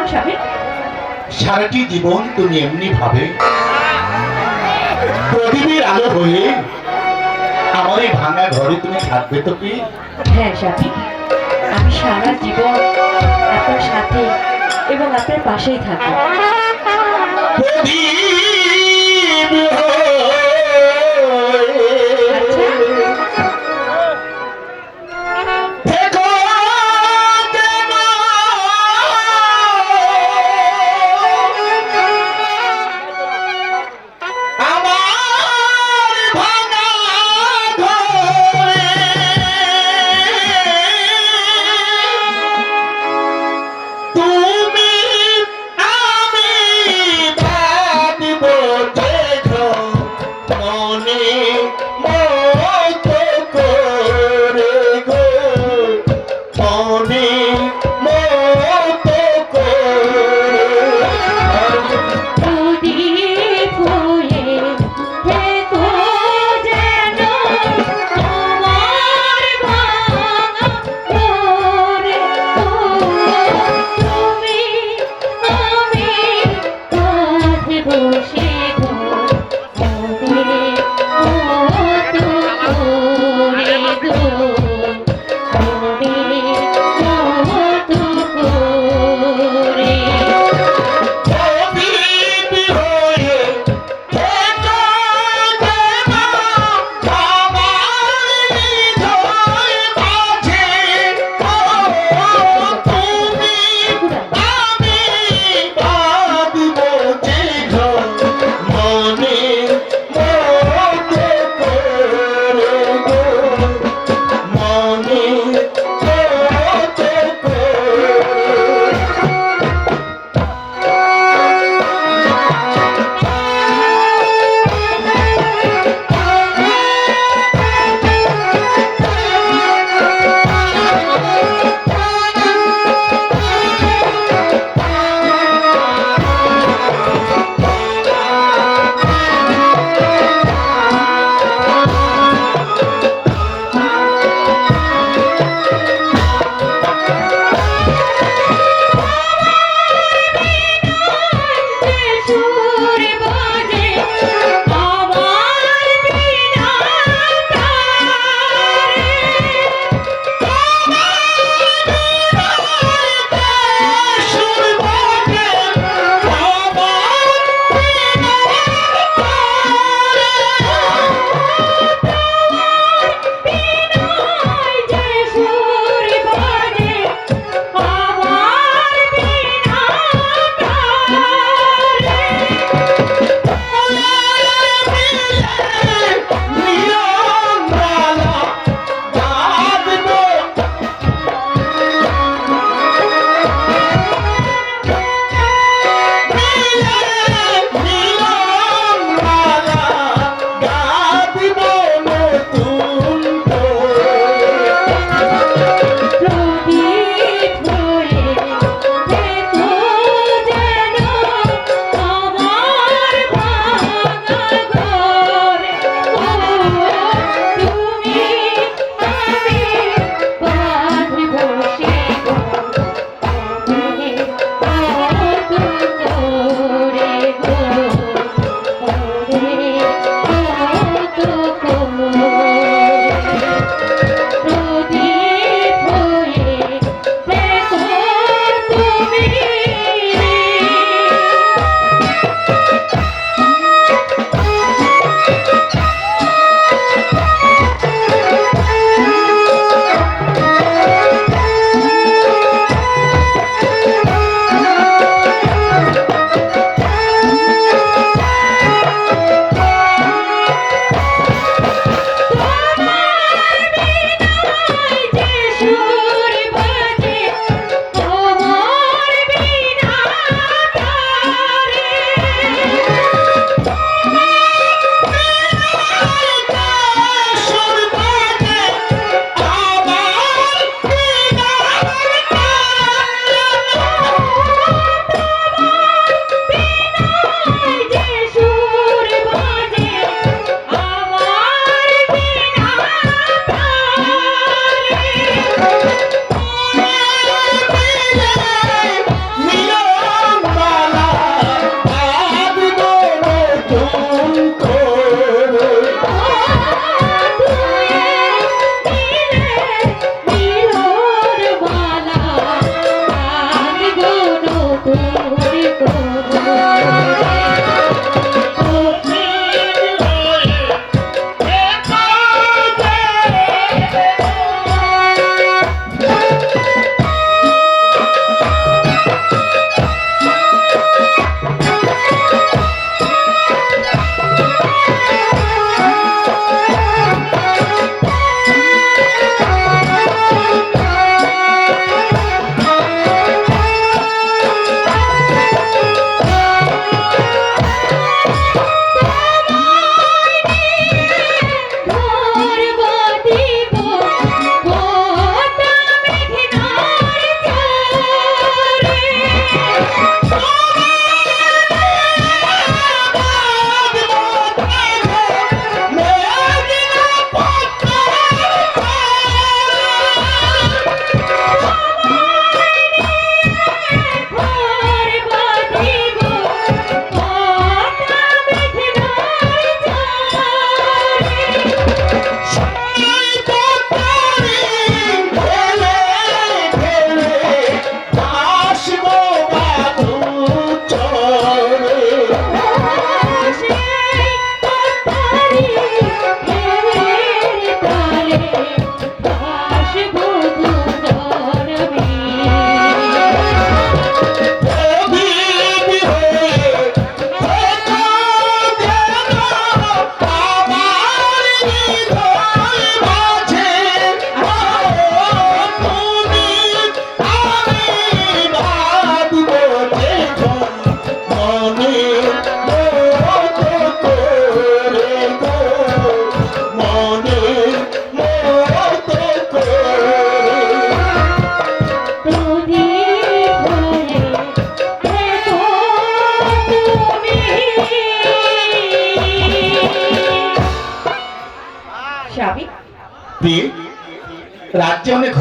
বলুন স্বামী সারাটি জীবন তুমি এমনি ভাবে প্রদীপের আলো হয়ে আমার এই ভাঙা ঘরে তুমি থাকবে তো কি? হ্যাঁ স্বামী আমি সারা জীবন আপনার সাথে এবং আপনার পাশেই থাকব। প্রদীপ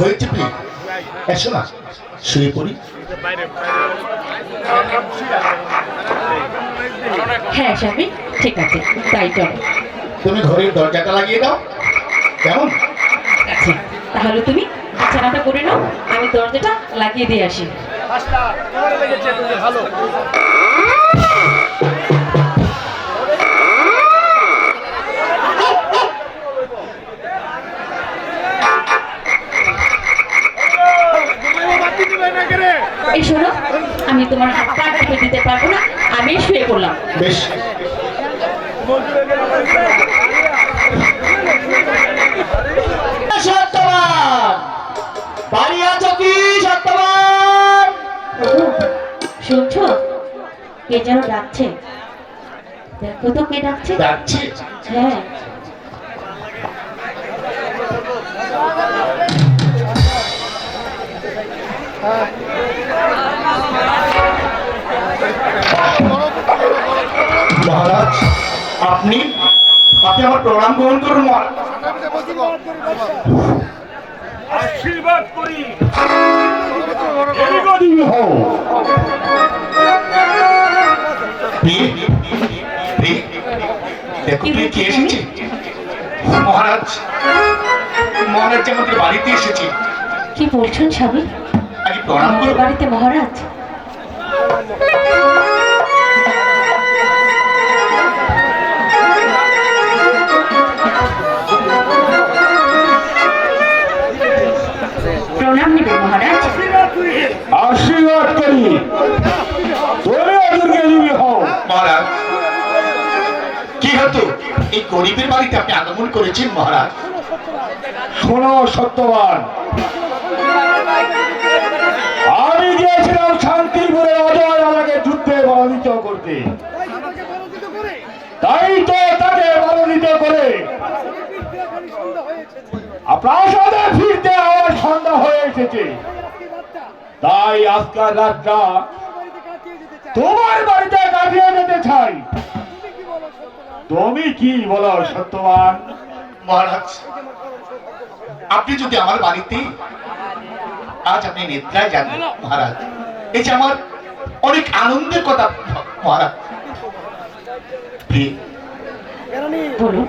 রাজ্যে অনেক এসো না শুয়ে পড়ি। হ্যাঁ স্বামী ঠিক আছে তাই চলো তুমি ঘরের দরজাটা লাগিয়ে দাও। কেমন? আচ্ছা তাহলে তুমি বিছানাটা করে নাও আমি দরজাটা লাগিয়ে দিয়ে আসি। এই শোনো আমি তোমার হাত পা টিপে দিতে পারব না আমি শুয়ে পড়লাম। বেশ। সত্যবান। বাড়ি আছো কি সত্যবান? শুনছো? কে যেন ডাকছে। দেখো তো কে ডাকছে। যাচ্ছি হ্যাঁ। মহারাজ আপনি আপনি আমার প্রণাম গ্রহণ করুন আশীর্বাদ করি। দেখো প্রিয় কে এসেছে? মহারাজ মহারাজ যে আমাদের বাড়িতে এসেছে। কি বলছেন স্বামী? আগে প্রণাম করুন বাড়িতে মহারাজ? মহারাজ কি হতো? এই গরিবের বাড়িতে আপনি আগমন করেছেন মহারাজ? শোনো সত্যবান। আমি গিয়েছিলাম শান্তিপুরে অজয় আমাকে যুদ্ধে পরাজিত করতে। তাই তো তাকে পরাজিত করে। প্রাসাদে ফিরতে আমার সন্ধ্যা হয়ে এসেছে। তাই আজকাল রাতটা তোমার বাড়িতে কাটিয়ে যেতে চাই। তুমি কি বলো সত্যবান? মহারাজ আপনি যদি আমার বাড়িতে আজ আপনি নিদ্রায় যান মহারাজ এই যে আমার অনেক আনন্দের কথা মহারাজ। প্রিয়, বলুন।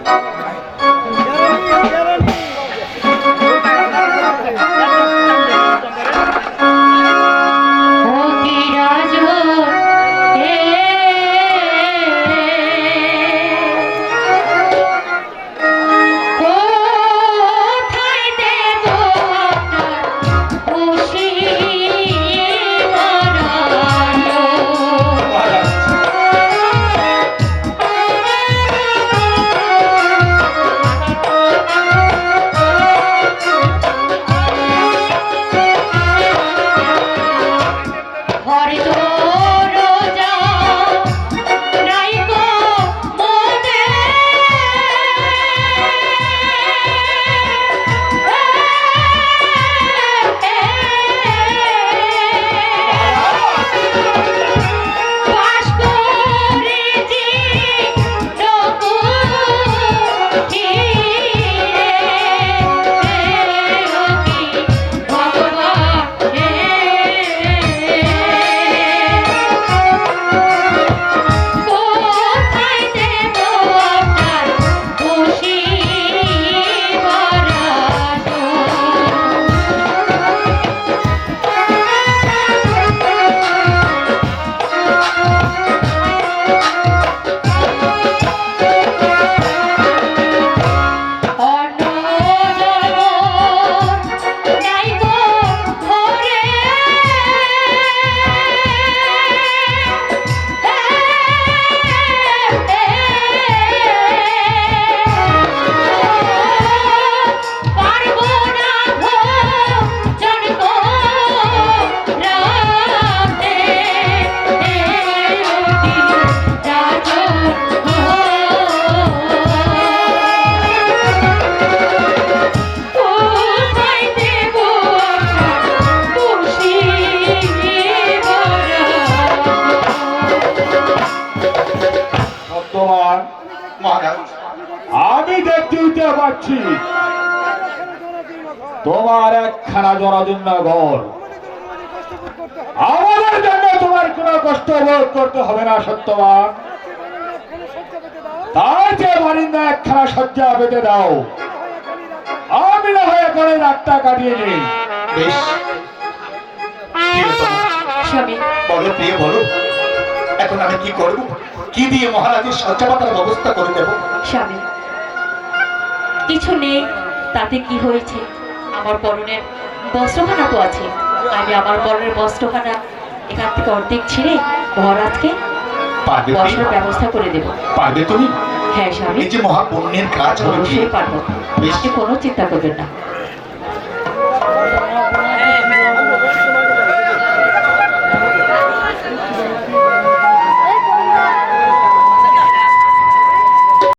একখানা জরাজীর্ণ ঘর আমাদের জন্য তোমার কোনো কষ্ট বোধ করতে হবে না সত্যবান। তার যে বারিন্দা একখানা শয্যা পেতে দাও। আমি না হয়ে করে রাতটা কাটিয়ে নেই। বেশ। বলো প্রিয় বলো। এখন আমি কি করব? কি দিয়ে মহারাজের ব্যবস্থা করে দেব? স্বামী কিছু নেই তাতে কি হয়েছে? আমার পরনের বস্ত্রখানা তো আছে আমি আমার বরের বস্ত্রখানা এখান থেকে অর্ধেক ছিঁড়ে মহারাজকে? বসার ব্যবস্থা করে দেব পারবে তুমি হ্যাঁ স্বামী এই যে মহাপুণ্যের কাজ হবে? অবশ্যই পারব। আপনি কোনো চিন্তা করবেন না